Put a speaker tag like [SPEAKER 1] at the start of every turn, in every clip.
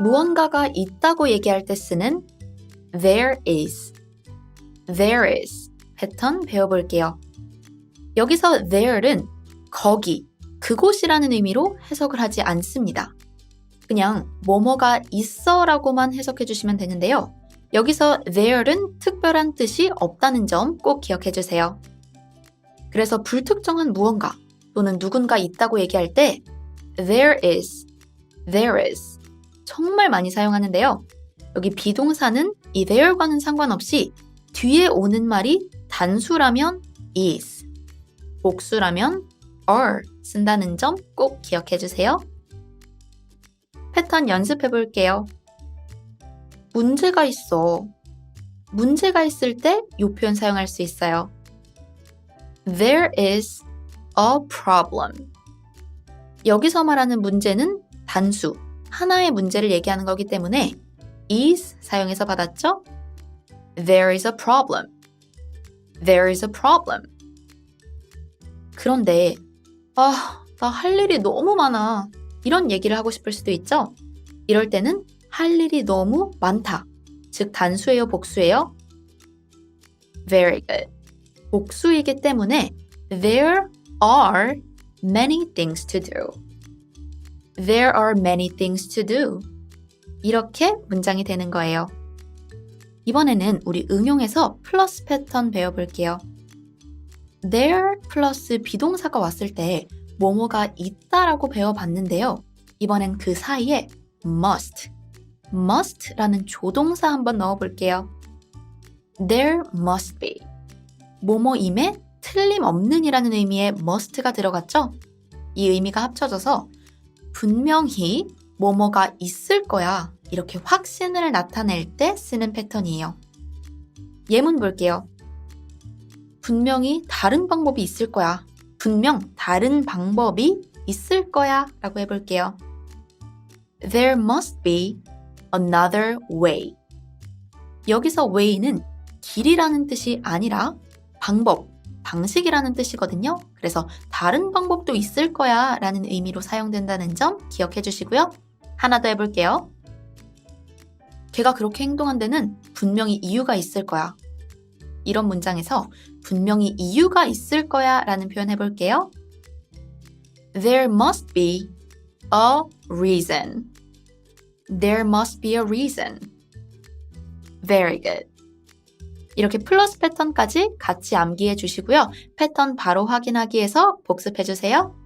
[SPEAKER 1] 무언가가 있다고 얘기할 때 쓰는 there is, there is 패턴 배워볼게요. 여기서 there는 거기, 그곳이라는 의미로 해석을 하지 않습니다. 그냥 뭐뭐가 있어 라고만 해석해 주시면 되는데요. 여기서 there는 특별한 뜻이 없다는 점 꼭 기억해 주세요. 그래서 불특정한 무언가 또는 누군가 있다고 얘기할 때 there is, there is 정말 많이 사용하는데요. 여기 비동사는 이 there과는 상관없이 뒤에 오는 말이 단수라면 is, 복수라면 are 쓴다는 점 꼭 기억해 주세요. 패턴 연습해 볼게요. 문제가 있어. 문제가 있을 때 이 표현 사용할 수 있어요. There is a problem. 여기서 말하는 문제는 단수, 하나의 문제를 얘기하는 거기 때문에 is 사용해서 받았죠? There is a problem. There is a problem. 그런데, 아, 나 할 일이 너무 많아. 이런 얘기를 하고 싶을 수도 있죠? 이럴 때는 할 일이 너무 많다. 즉, 단수예요, 복수예요? Very good. 복수이기 때문에 there are many things to do. There are many things to do. 이렇게 문장이 되는 거예요. 이번에는 우리 응용해서 플러스 패턴 배워볼게요. there 플러스 비동사가 왔을 때 뭐뭐가 있다라고 배워봤는데요. 이번엔 그 사이에 must, must라는 조동사 한번 넣어볼게요. There must be. 뭐뭐임에 틀림없는이라는 의미의 must가 들어갔죠? 이 의미가 합쳐져서 분명히 뭐뭐가 있을 거야. 이렇게 확신을 나타낼 때 쓰는 패턴이에요. 예문 볼게요. 분명히 다른 방법이 있을 거야. 분명 다른 방법이 있을 거야. 라고 해볼게요. There must be another way. 여기서 way는 길이라는 뜻이 아니라 방법, 방식이라는 뜻이거든요. 그래서 다른 방법도 있을 거야 라는 의미로 사용된다는 점 기억해 주시고요. 하나 더 해볼게요. 걔가 그렇게 행동한 데는 분명히 이유가 있을 거야. 이런 문장에서 분명히 이유가 있을 거야 라는 표현 해볼게요. There must be a reason. There must be a reason. Very good. 이렇게 플러스 패턴까지 같이 암기해 주시고요. 패턴 바로 확인하기 위해서 복습해 주세요.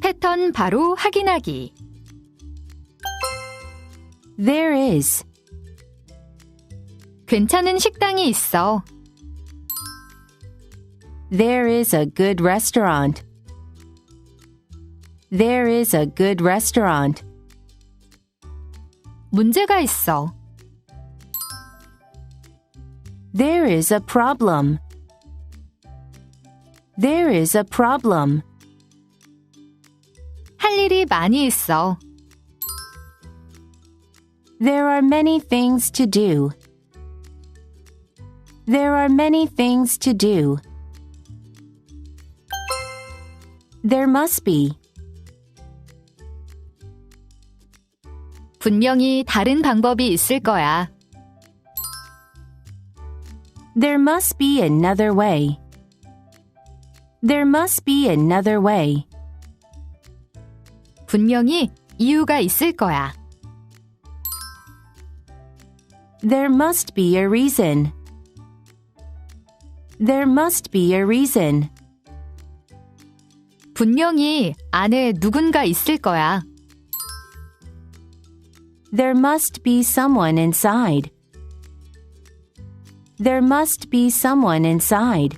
[SPEAKER 2] 패턴 바로 확인하기. There is. 괜찮은 식당이 있어. There is a good restaurant. There is a good restaurant. 문제가 있어. There is a problem. There is a problem. 할 일이 많이 있어. There are many things to do. There are many things to do. There must be. 분명히 다른 방법이 있을 거야. There must be another way. There must be another way. 분명히 이유가 있을 거야. There must be a reason. There must be a reason. 분명히 안에 누군가 있을 거야. There must be someone inside. There must be someone inside.